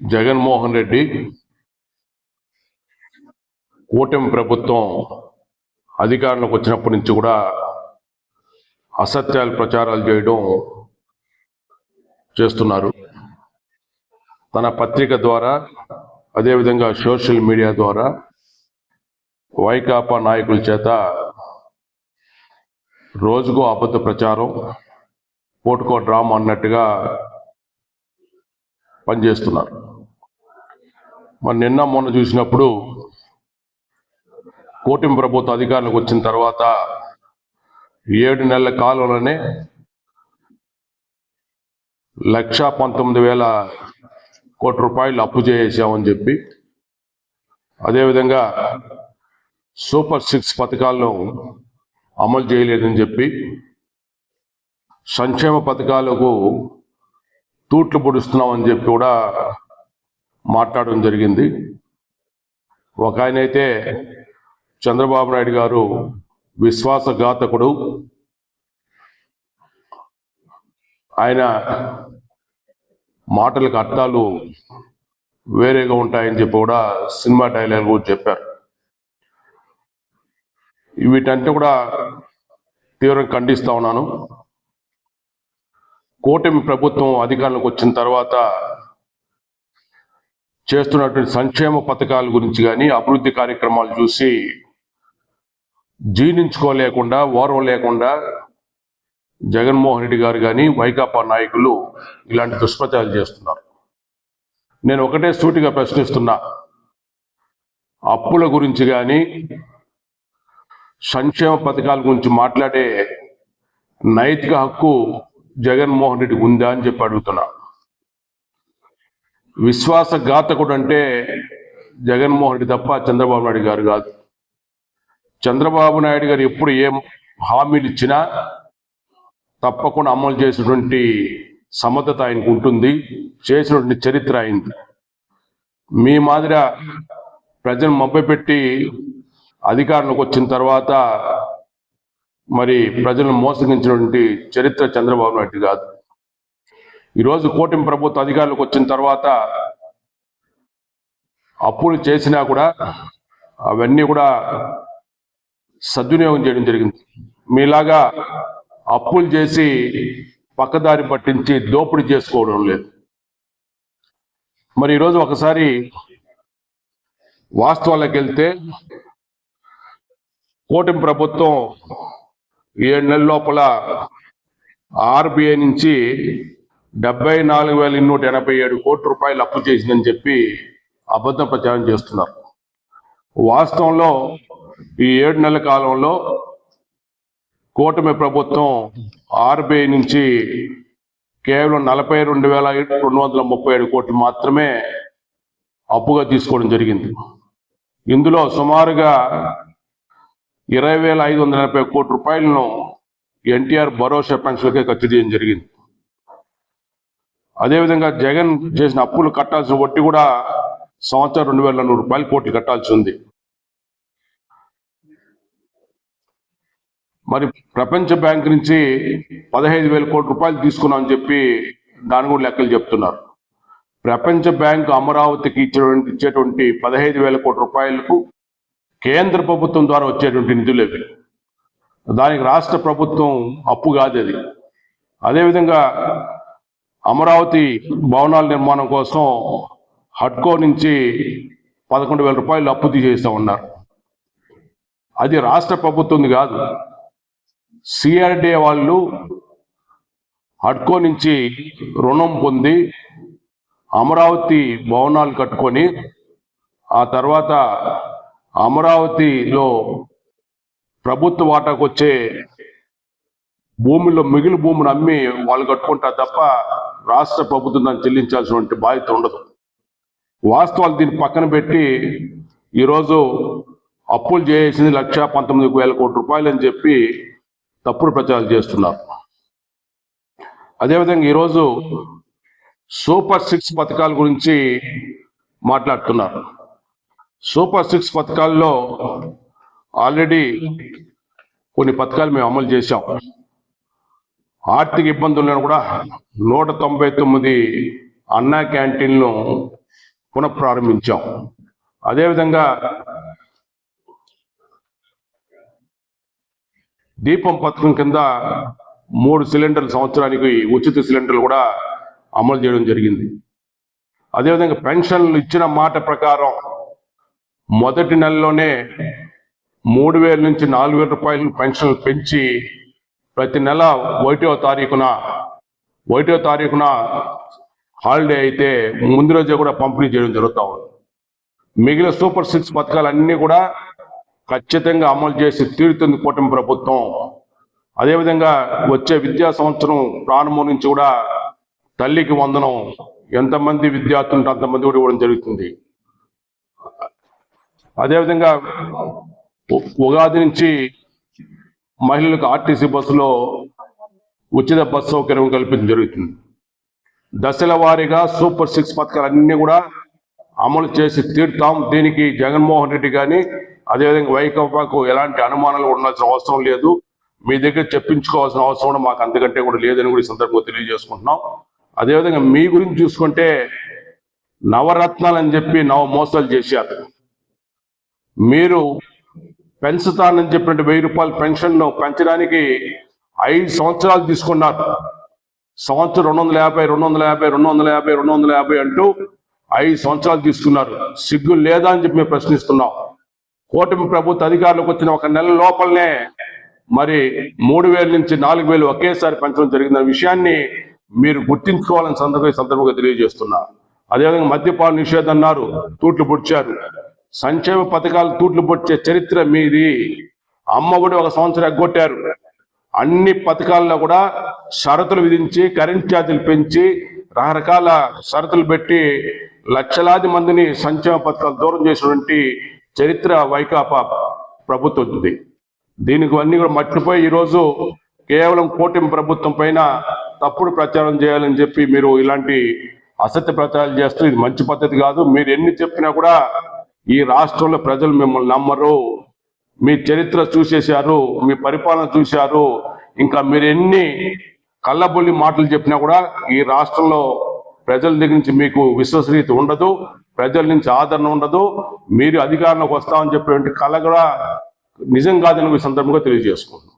జగన్మోహన్ రెడ్డి కూటమి ప్రభుత్వం అధికారంలోకి వచ్చినప్పటి నుంచి కూడా అసత్యాలు ప్రచారాలు చేయడం చేస్తున్నారు. తన పత్రిక ద్వారా అదేవిధంగా సోషల్ మీడియా ద్వారా వైకాపా నాయకుల చేత రోజుకో అబద్ధ ప్రచారం పోటుకో డ్రామా అన్నట్టుగా పనిచేస్తున్నారు. మరి నిన్న మొన్న చూసినప్పుడు కూటమి ప్రభుత్వ అధికారులకు వచ్చిన తర్వాత ఏడు నెలల కాలంలోనే లక్ష పంతొమ్మిది వేల కోటి రూపాయలు అప్పు చేసామని చెప్పి అదేవిధంగా సూపర్ సిక్స్ పథకాలను అమలు చేయలేదని చెప్పి సంక్షేమ పథకాలకు తూట్లు పొడుస్తున్నామని చెప్పి కూడా మాట్లాడడం జరిగింది. ఒక ఆయన అయితే చంద్రబాబు నాయుడు గారు విశ్వాసఘాతకుడు. ఆయన మాటలకు అర్థాలు వేరేగా ఉంటాయని చెప్పి కూడా సినిమా డైలాగ్ కూడా చెప్పారు. వీటంటే కూడా తీవ్రంగా ఖండిస్తా ఉన్నాను. కూటమి ప్రభుత్వం అధికారంలోకి వచ్చిన తర్వాత చేస్తున్నటువంటి సంక్షేమ పథకాల గురించి కానీ అభివృద్ధి కార్యక్రమాలు చూసి జీర్ణించుకోలేకుండా ఓర్వ లేకుండా జగన్మోహన్ రెడ్డి గారు కానీ వైకాపా నాయకులు ఇలాంటి దుష్ప్రచారాలు చేస్తున్నారు. నేను ఒకటే సూటిగా ప్రశ్నిస్తున్నా. అప్పుల గురించి కానీ సంక్షేమ పథకాల గురించి మాట్లాడే నైతిక హక్కు జగన్మోహన్ రెడ్డి ఉందా అని చెప్పి అడుగుతున్నా. విశ్వాసఘాతకుడు అంటే జగన్మోహన్ రెడ్డి తప్ప చంద్రబాబు నాయుడు గారు కాదు. చంద్రబాబు నాయుడు గారు ఎప్పుడు ఏం హామీలు ఇచ్చినా తప్పకుండా అమలు చేసినటువంటి సమర్థత ఆయనకు ఉంటుంది చేసినటువంటి చరిత్ర అయింది మీ మాదిరి ప్రజలు మభ్యపెట్టి అధికారంలోకి వచ్చిన తర్వాత మరి ప్రజలను మోసగించినటువంటి చరిత్ర చంద్రబాబు నాయుడు కాదు. ఈరోజు కూటమి ప్రభుత్వ అధికారులకు వచ్చిన తర్వాత అప్పులు చేసినా కూడా అవన్నీ కూడా సద్వినియోగం చేయడం జరిగింది. మీలాగా అప్పులు చేసి పక్కదారి పట్టించి దోపిడీ చేసుకోవడం లేదు. మరి ఈరోజు ఒకసారి వాస్తవాలకు వెళ్తే కూటమి ప్రభుత్వం ఏడు నెలల లోపల ఆర్బిఐ నుంచి డెబ్బై నాలుగు వేల నూట ఎనభై ఏడు కోట్ల రూపాయలు అప్పు చేసిందని చెప్పి అబద్ధ ప్రచారం చేస్తున్నారు. వాస్తవంలో ఈ ఏడు నెలల కాలంలో కూటమి ప్రభుత్వం ఆర్బీఐ నుంచి కేవలం నలభై రెండు వేల రెండు వందల ముప్పై ఏడు కోట్లు మాత్రమే అప్పుగా తీసుకోవడం జరిగింది. ఇందులో సుమారుగా ఇరవై వేల ఐదు వందల ఎనభై కోట్ల రూపాయలను ఎన్టీఆర్ భరోసా పెన్షన్లకే ఖర్చు చేయడం జరిగింది. అదేవిధంగా జగన్ చేసిన అప్పులు కట్టాల్సిన వడ్డీ కూడా సంవత్సరం రెండు వేల నూరు రూపాయలు కోట్లు కట్టాల్సి ఉంది. మరి ప్రపంచ బ్యాంక్ నుంచి పదహైదు వేల కోట్ల రూపాయలు తీసుకున్నామని చెప్పి దాని కూడా లెక్కలు చెప్తున్నారు. ప్రపంచ బ్యాంకు అమరావతికి ఇచ్చేటువంటి ఇచ్చేటువంటి పదహైదు వేల కోట్ల రూపాయలకు కేంద్ర ప్రభుత్వం ద్వారా వచ్చేటువంటి నిధులు ఇవి. దానికి రాష్ట్ర ప్రభుత్వం అప్పు కాదు అది. అదేవిధంగా అమరావతి భవనాల నిర్మాణం కోసం హడ్కో నుంచి పదకొండు వేల రూపాయలు అప్పు తీసేస్తా ఉన్నారు. అది రాష్ట్ర ప్రభుత్వంది కాదు. సిఆర్డిఏ వాళ్ళు హడ్కో నుంచి రుణం పొంది అమరావతి భవనాలు కట్టుకొని ఆ తర్వాత అమరావతిలో ప్రభుత్వ వాటాకు వచ్చే భూమిలో మిగిలిన భూమిని అమ్మి వాళ్ళు కట్టుకుంటారు తప్ప రాష్ట్ర ప్రభుత్వం దాన్ని చెల్లించాల్సినటువంటి బాధ్యత ఉండదు. వాస్తవాలు దీన్ని పక్కన పెట్టి ఈరోజు అప్పులు చేసింది లక్ష పంతొమ్మిది వేల కోట్ల రూపాయలు అని చెప్పి తప్పుడు ప్రచారాలు చేస్తున్నారు. అదేవిధంగా ఈరోజు సూపర్ సిక్స్ పథకాల గురించి మాట్లాడుతున్నారు. సూపర్ సిక్స్ పథకాల్లో ఆల్రెడీ కొన్ని పథకాలు మేము అమలు చేశాం. ఆర్థిక ఇబ్బందులను కూడా నూట తొంభై తొమ్మిది అన్నా క్యాంటీన్లు పునఃప్రారంభించాం. అదేవిధంగా దీపం పథకం కింద మూడు సిలిండర్లు సంవత్సరానికి ఉచిత సిలిండర్లు కూడా అమలు చేయడం జరిగింది. అదేవిధంగా పెన్షన్లు ఇచ్చిన మాట ప్రకారం మొదటి నెలలోనే మూడు వేల నుంచి నాలుగు వేల రూపాయలు పెన్షన్లు పెంచి ప్రతి నెల ఒకటో తారీఖున ఒకటో తారీఖున హాలిడే అయితే ముందు రోజే కూడా పంపిణీ చేయడం జరుగుతూ ఉంది. మిగిలిన సూపర్ సిక్స్ పథకాలన్నీ కూడా ఖచ్చితంగా అమలు చేసి తీరుతుంది కూటమి ప్రభుత్వం. అదేవిధంగా వచ్చే విద్యా సంవత్సరం ప్రారంభం నుంచి కూడా తల్లికి వందనం ఎంతమంది విద్యార్థులు అంతమంది కూడా ఇవ్వడం జరుగుతుంది. అదేవిధంగా ఉగాది నుంచి మహిళలకు ఆర్టీసీ బస్సులో ఉచిత బస్సు సౌకర్యం కల్పించడం జరుగుతుంది. దశల వారీగా సూపర్ సిక్స్ పథకాలన్నీ కూడా అమలు చేసి తీరుతాం. దీనికి జగన్మోహన్ రెడ్డి కానీ అదేవిధంగా వైకాపాకు ఎలాంటి అనుమానాలు ఉండాల్సిన అవసరం లేదు. మీ దగ్గర చెప్పించుకోవాల్సిన అవసరం కూడా మాకు అంతకంటే కూడా లేదని కూడా ఈ సందర్భంగా తెలియజేసుకుంటున్నాం. అదేవిధంగా మీ గురించి చూసుకుంటే నవరత్నాలు అని చెప్పి నవ మోసాలు చేశారు. మీరు పెంచుతానని చెప్పినట్టు వెయ్యి రూపాయల పెన్షన్ను పెంచడానికి ఐదు సంవత్సరాలు తీసుకున్నారు. సంవత్సరం రెండు వందల యాభై రెండు వందల యాభై రెండు వందల యాభై రెండు వందల యాభై అంటూ ఐదు సంవత్సరాలు తీసుకున్నారు. సిగ్గు లేదా అని చెప్పి మేము ప్రశ్నిస్తున్నాం. కూటమి ప్రభుత్వ అధికారులకు వచ్చిన ఒక నెల లోపలనే మరి మూడు వేల నుంచి నాలుగు వేలు ఒకేసారి పెంచడం జరిగిన విషయాన్ని మీరు గుర్తించుకోవాలని సందర్భంగా సందర్భంగా తెలియజేస్తున్నా. అదేవిధంగా మద్యపాన నిషేధం అన్నారు. తూట్లు పొడిచారు. సంక్షేమ పథకాలు తూట్లు పొడిచే చరిత్ర మీది. అమ్మఒడి ఒక సంవత్సరం ఎగ్గొట్టారు. అన్ని పథకాల్లో కూడా షరతులు విధించి కరెంట్ ఛార్జీలు పెంచి రకరకాల షరతులు పెట్టి లక్షలాది మందిని సంక్షేమ పథకాలు దూరం చేసినటువంటి చరిత్ర వైకాపా ప్రభుత్వం ఉంది. దీనికి అన్ని కూడా మర్చిపోయి ఈరోజు కేవలం కూటమి ప్రభుత్వం పైన తప్పుడు ప్రచారం చేయాలని చెప్పి మీరు ఇలాంటి అసత్య ప్రచారాలు చేస్తూ ఇది మంచి పద్ధతి కాదు. మీరు ఎన్ని చెప్పినా కూడా ఈ రాష్ట్రంలో ప్రజలు మిమ్మల్ని నమ్మరు. మీ చరిత్ర చూసేశారు మీ పరిపాలన చూశారు. ఇంకా మీరు ఎన్ని కళ్ళబొల్లి మాటలు చెప్పినా కూడా ఈ రాష్ట్రంలో ప్రజల దగ్గర నుంచి మీకు విశ్వసనీయత ఉండదు ప్రజల నుంచి ఆదరణ ఉండదు. మీరు అధికారంలోకి వస్తామని చెప్పేటువంటి కళ కూడా నిజం కాదని సందర్భంగా తెలియజేసుకుంటున్నాం.